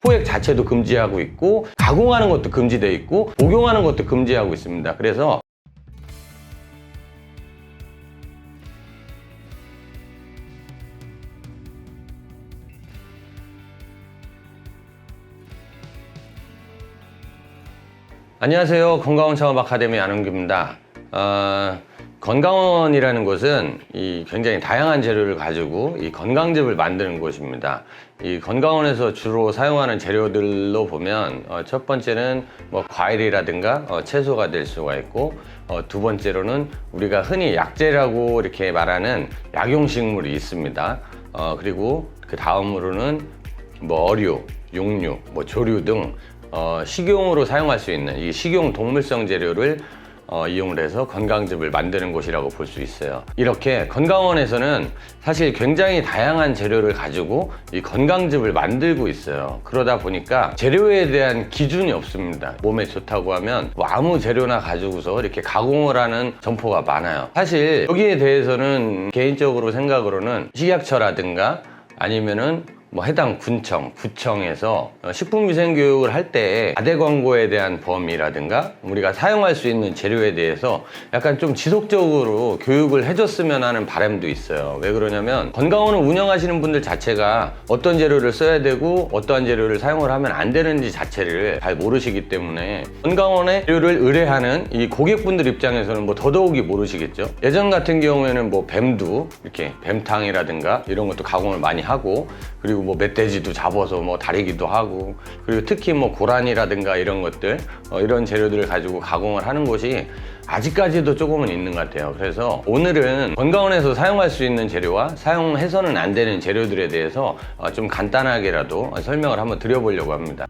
포획 자체도 금지하고 있고 가공하는 것도 금지되어 있고 복용하는 것도 금지하고 있습니다. 그래서 안녕하세요. 건강원 창업 아카데미 안원규입니다. 어, 건강원이라는 곳은 이 굉장히 다양한 재료를 가지고 이 건강즙을 만드는 곳입니다. 이 건강원에서 주로 사용하는 재료들로 보면 어, 첫 번째는 뭐 과일이라든가 어, 채소가 될 수가 있고 어, 두 번째로는 우리가 흔히 약재라고 이렇게 말하는 약용식물이 있습니다. 어, 그리고 그 다음으로는 뭐 어류, 육류, 뭐 조류 등 어, 식용으로 사용할 수 있는 이 식용 동물성 재료를 어, 이용을 해서 건강즙을 만드는 곳이라고 볼 수 있어요. 이렇게 건강원에서는 사실 굉장히 다양한 재료를 가지고 이 건강즙을 만들고 있어요. 그러다 보니까 재료에 대한 기준이 없습니다. 몸에 좋다고 하면 뭐 아무 재료나 가지고서 이렇게 가공을 하는 점포가 많아요. 사실 여기에 대해서는 개인적으로 생각으로는 식약처라든가 아니면은 뭐 해당 군청, 구청에서 어, 식품위생 교육을 할 때 아대 광고에 대한 범위라든가 우리가 사용할 수 있는 재료에 대해서 약간 좀 지속적으로 교육을 해줬으면 하는 바람도 있어요. 왜 그러냐면 건강원을 운영하시는 분들 자체가 어떤 재료를 써야 되고 어떠한 재료를 사용을 하면 안 되는지 자체를 잘 모르시기 때문에 건강원의 재료를 의뢰하는 이 고객분들 입장에서는 뭐 더더욱이 모르시겠죠. 예전 같은 경우에는 뭐 뱀도 이렇게 뱀탕이라든가 이런 것도 가공을 많이 하고 그리고 뭐 멧돼지도 잡아서 뭐 다리기도 하고 그리고 특히 뭐 고라니라든가 이런 것들 어, 이런 재료들을 가지고 가공을 하는 곳이 아직까지도 조금은 있는 것 같아요. 그래서 오늘은 건강원에서 사용할 수 있는 재료와 사용해서는 안 되는 재료들에 대해서 어, 좀 간단하게라도 설명을 한번 드려보려고 합니다.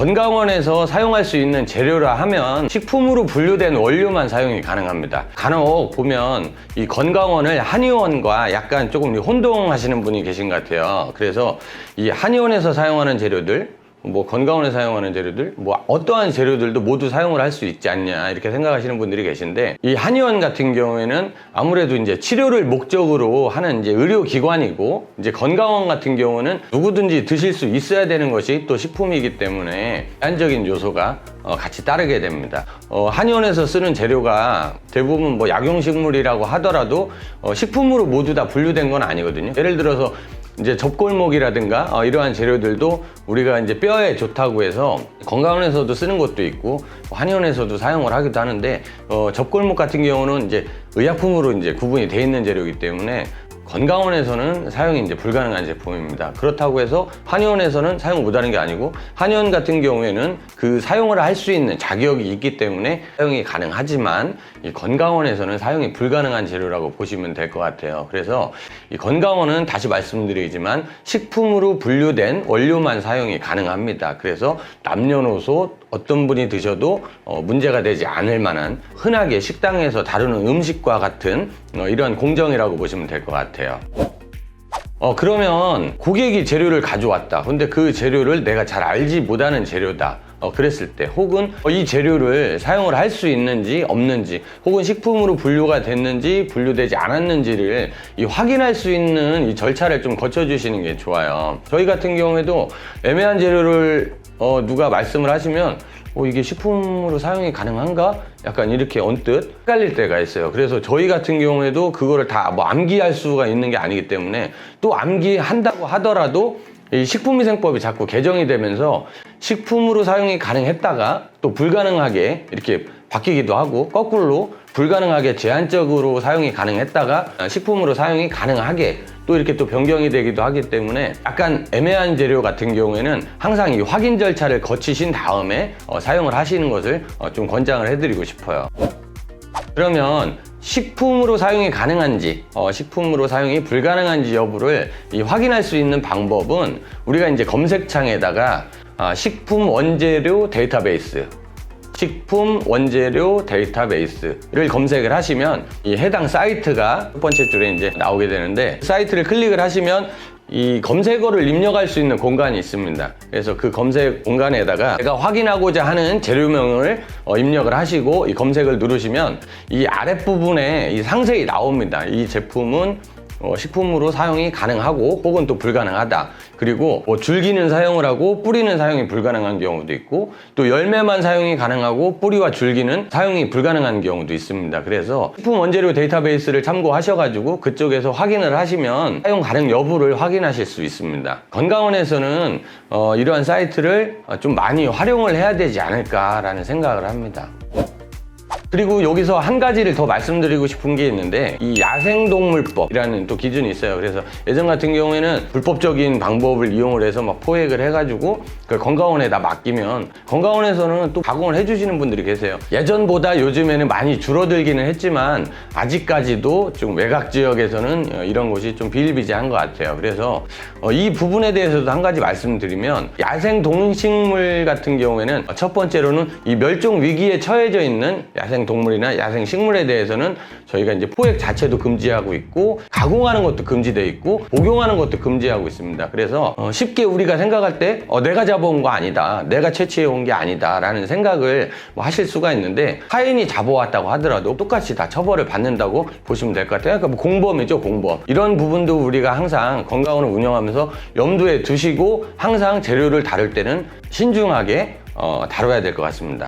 건강원에서 사용할 수 있는 재료라 하면 식품으로 분류된 원료만 사용이 가능합니다. 간혹 보면 이 건강원을 한의원과 약간 조금 혼동하시는 분이 계신 것 같아요. 그래서 이 한의원에서 사용하는 재료들 뭐 건강원에 사용하는 재료들 뭐 어떠한 재료들도 모두 사용을 할 수 있지 않냐 이렇게 생각하시는 분들이 계신데 이 한의원 같은 경우에는 아무래도 이제 치료를 목적으로 하는 이제 의료기관이고 이제 건강원 같은 경우는 누구든지 드실 수 있어야 되는 것이 또 식품이기 때문에 제한적인 요소가 어, 같이 따르게 됩니다. 어, 한의원에서 쓰는 재료가 대부분 뭐 약용식물이라고 하더라도 어, 식품으로 모두 다 분류된 건 아니거든요. 예를 들어서 이제 접골목이라든가 어, 이러한 재료들도 우리가 이제 뼈에 좋다고 해서 건강원에서도 쓰는 것도 있고 한의원에서도 사용을 하기도 하는데 어, 접골목 같은 경우는 이제 의약품으로 이제 구분이 돼 있는 재료이기 때문에 건강원에서는 사용이 이제 불가능한 제품입니다. 그렇다고 해서 한의원에서는 사용 못하는 게 아니고 한의원 같은 경우에는 그 사용을 할 수 있는 자격이 있기 때문에 사용이 가능하지만 이 건강원에서는 사용이 불가능한 재료라고 보시면 될 것 같아요. 그래서 이 건강원은 다시 말씀드리지만 식품으로 분류된 원료만 사용이 가능합니다. 그래서 남녀노소 어떤 분이 드셔도 어, 문제가 되지 않을 만한 흔하게 식당에서 다루는 음식과 같은 어, 이런 공정이라고 보시면 될 것 같아요. 어, 그러면 고객이 재료를 가져왔다. 근데 그 재료를 내가 잘 알지 못하는 재료다. 어, 그랬을 때, 혹은 어, 이 재료를 사용을 할 수 있는지 없는지, 혹은 식품으로 분류가 됐는지 분류되지 않았는지를 이 확인할 수 있는 이 절차를 좀 거쳐주시는 게 좋아요. 저희 같은 경우에도 애매한 재료를 어, 누가 말씀을 하시면 어, 이게 식품으로 사용이 가능한가? 약간 이렇게 언뜻 헷갈릴 때가 있어요. 그래서 저희 같은 경우에도 그거를 다 뭐 암기할 수가 있는 게 아니기 때문에 또 암기한다고 하더라도 이 식품위생법이 자꾸 개정이 되면서 식품으로 사용이 가능했다가 또 불가능하게 이렇게 바뀌기도 하고 거꾸로 불가능하게 제한적으로 사용이 가능했다가 식품으로 사용이 가능하게 또 이렇게 또 변경이 되기도 하기 때문에 약간 애매한 재료 같은 경우에는 항상 이 확인 절차를 거치신 다음에 어, 사용을 하시는 것을 어, 좀 권장을 해드리고 싶어요. 그러면 식품으로 사용이 가능한지, 어, 식품으로 사용이 불가능한지 여부를 이 확인할 수 있는 방법은 우리가 이제 검색창에다가 아, 식품 원재료 데이터베이스, 식품 원재료 데이터베이스를 검색을 하시면 이 해당 사이트가 첫 번째 줄에 이제 나오게 되는데 사이트를 클릭을 하시면 이 검색어를 입력할 수 있는 공간이 있습니다. 그래서 그 검색 공간에다가 제가 확인하고자 하는 재료명을 어, 입력을 하시고 이 검색을 누르시면 이 아랫부분에 이 상세히 나옵니다. 이 제품은 어, 식품으로 사용이 가능하고 혹은 또 불가능하다. 그리고 뭐 줄기는 사용을 하고 뿌리는 사용이 불가능한 경우도 있고 또 열매만 사용이 가능하고 뿌리와 줄기는 사용이 불가능한 경우도 있습니다. 그래서 식품 원재료 데이터베이스를 참고하셔가지고 그쪽에서 확인을 하시면 사용 가능 여부를 확인하실 수 있습니다. 건강원에서는 어, 이러한 사이트를 어, 좀 많이 활용을 해야 되지 않을까라는 생각을 합니다. 그리고 여기서 한 가지를 더 말씀드리고 싶은 게 있는데 이 야생동물법이라는 또 기준이 있어요. 그래서 예전 같은 경우에는 불법적인 방법을 이용을 해서 막 포획을 해가지고 그 건강원에다 맡기면 건강원에서는 또 가공을 해주시는 분들이 계세요. 예전보다 요즘에는 많이 줄어들기는 했지만 아직까지도 좀 외곽 지역에서는 어, 이런 곳이 좀 비일비재한 것 같아요. 그래서 어, 이 부분에 대해서도 한 가지 말씀드리면 야생 동식물 같은 경우에는 첫 번째로는 이 멸종 위기에 처해져 있는 야생 동물이나 야생 식물에 대해서는 저희가 이제 포획 자체도 금지하고 있고 가공하는 것도 금지돼 있고 복용하는 것도 금지하고 있습니다. 그래서 어, 쉽게 우리가 생각할 때 어, 내가 잡아온 거 아니다, 내가 채취해 온 게 아니다라는 생각을 뭐 하실 수가 있는데 타인이 잡아왔다고 하더라도 똑같이 다 처벌을 받는다고 보시면 될 것 같아요. 그러니까 뭐 공범이죠, 공범. 이런 부분도 우리가 항상 건강을 운영하면서 염두에 두시고 항상 재료를 다룰 때는 신중하게 어, 다뤄야 될 것 같습니다.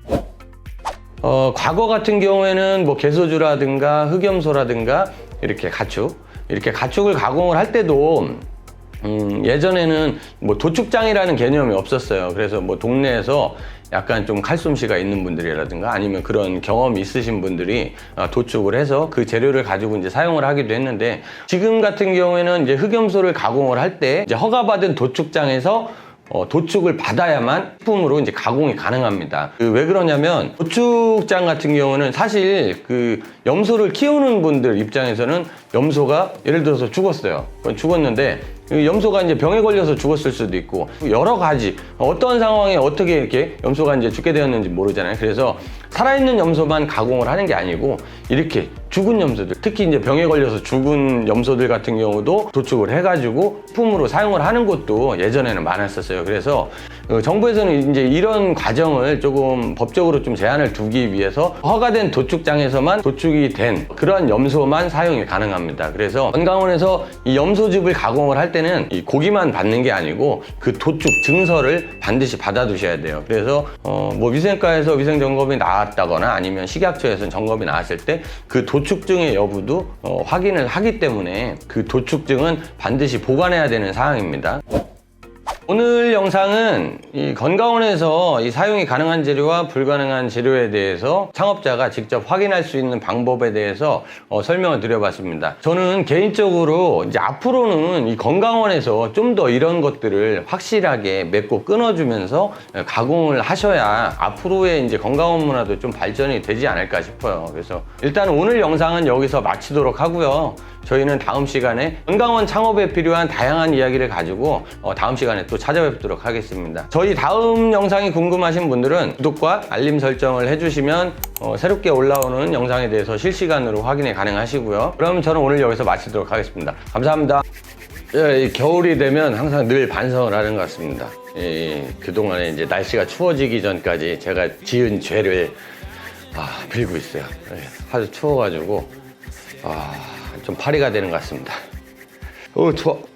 어, 과거 같은 경우에는 뭐 개소주라든가 흑염소라든가 이렇게 가축, 이렇게 가축을 가공을 할 때도 음, 예전에는 뭐 도축장이라는 개념이 없었어요. 그래서 뭐 동네에서 약간 좀 칼솜씨가 있는 분들이라든가 아니면 그런 경험이 있으신 분들이 어, 도축을 해서 그 재료를 가지고 이제 사용을 하기도 했는데 지금 같은 경우에는 이제 흑염소를 가공을 할 때 이제 허가받은 도축장에서 어, 도축을 받아야만 식품으로 이제 가공이 가능합니다. 그 왜 그러냐면 도축장 같은 경우는 사실 그 염소를 키우는 분들 입장에서는 염소가 예를 들어서 죽었어요. 죽었는데 그 염소가 이제 병에 걸려서 죽었을 수도 있고 여러 가지 어떤 상황에 어떻게 이렇게 염소가 이제 죽게 되었는지 모르잖아요. 그래서 살아있는 염소만 가공을 하는 게 아니고 이렇게 죽은 염소들 특히 이제 병에 걸려서 죽은 염소들 같은 경우도 도축을 해가지고 품으로 사용을 하는 곳도 예전에는 많았었어요. 그래서 어, 정부에서는 이제 이런 과정을 조금 법적으로 좀 제한을 두기 위해서 허가된 도축장에서만 도축이 된 그런 염소만 사용이 가능합니다. 그래서 건강원에서 이 염소즙을 가공을 할때 는 이 고기만 받는 게 아니고 그 도축 증서를 반드시 받아두셔야 돼요. 그래서 어 뭐 위생과에서 위생 점검이 나왔다거나 아니면 식약처에서 점검이 나왔을 때 그 도축증의 여부도 어, 확인을 하기 때문에 그 도축증은 반드시 보관해야 되는 사항입니다. 오늘 영상은 이 건강원에서 이 사용이 가능한 재료와 불가능한 재료에 대해서 창업자가 직접 확인할 수 있는 방법에 대해서 어, 설명을 드려봤습니다. 저는 개인적으로 이제 앞으로는 이 건강원에서 좀 더 이런 것들을 확실하게 맺고 끊어주면서 가공을 하셔야 앞으로의 이제 건강원 문화도 좀 발전이 되지 않을까 싶어요. 그래서 일단 오늘 영상은 여기서 마치도록 하고요. 저희는 다음 시간에 건강원 창업에 필요한 다양한 이야기를 가지고 어, 다음 시간에 또 찾아뵙도록 하겠습니다. 저희 다음 영상이 궁금하신 분들은 구독과 알림 설정을 해주시면 어, 새롭게 올라오는 영상에 대해서 실시간으로 확인이 가능하시고요. 그럼 저는 오늘 여기서 마치도록 하겠습니다. 감사합니다. 예, 이 겨울이 되면 항상 늘 반성을 하는 것 같습니다. 예, 그동안에 이제 날씨가 추워지기 전까지 제가 지은 죄를 아, 빌고 있어요. 예, 아주 추워가지고 아, 좀 파리가 되는 것 같습니다. 어, 추워.